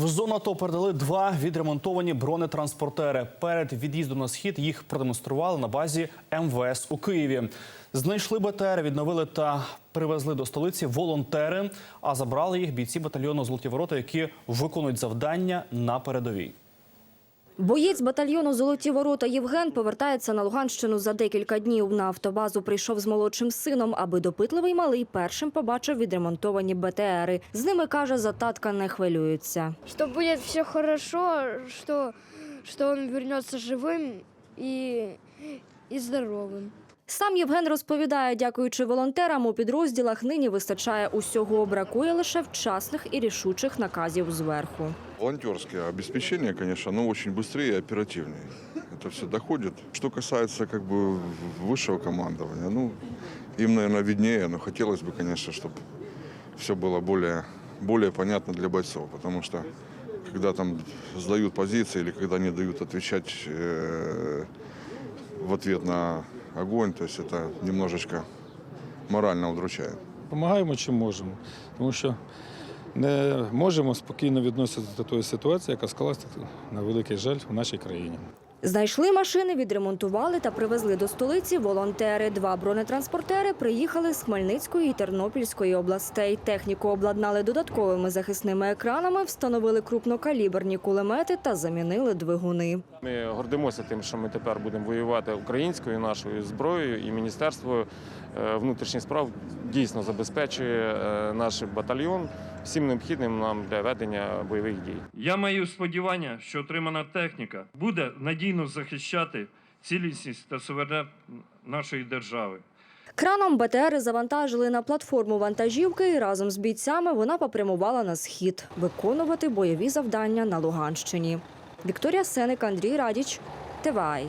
В зону АТО передали два відремонтовані бронетранспортери. Перед від'їздом на схід їх продемонстрували на базі МВС у Києві. Знайшли БТР, відновили та привезли до столиці волонтери. А забрали їх бійці батальйону Золоті ворота, які виконують завдання на передовій. Боєць батальйону Золоті ворота Євген повертається на Луганщину за декілька днів. На автобазу прийшов з молодшим сином, аби допитливий малий першим побачив відремонтовані БТРи. З ними каже, за татка не хвилюється. Що буде все хорошо, що, что он вернется живым і, и здоровым. Сам Євген розповідає, дякуючи волонтерам, у підрозділах нині вистачає усього. Бракує лише вчасних і рішучих наказів зверху. Волонтерское обеспечение, конечно, оно очень быстрее и оперативнее. Это все доходит. Что касается как бы высшего командования, ну, им, наверное, виднее, но хотелось бы, конечно, чтобы все было более, более понятно для бойцов, потому что когда там сдают позиции или когда не дают отвечать э, в ответ на огонь, то есть это немножечко морально удручает. Помагаємо чим можемо, тому що не можемо спокійно відноситися до тої ситуації, яка склалася на великий жаль в нашій країні. Знайшли машини, відремонтували та привезли до столиці волонтери. Два бронетранспортери приїхали з Хмельницької і Тернопільської областей. Техніку обладнали додатковими захисними екранами, встановили крупнокаліберні кулемети та замінили двигуни. Ми гордимося тим, що ми тепер будемо воювати українською нашою зброєю, і Міністерство е, внутрішніх справ дійсно забезпечує е, наш батальйон всім необхідним нам для ведення бойових дій. Я маю сподівання, що отримана техніка буде надійно захищати цілісність та суверенітет нашої держави. Краном БТР завантажили на платформу вантажівки і разом з бійцями вона попрямувала на схід виконувати бойові завдання на Луганщині. Вікторія Сеник, Андрій Радіч, ТВАЙ.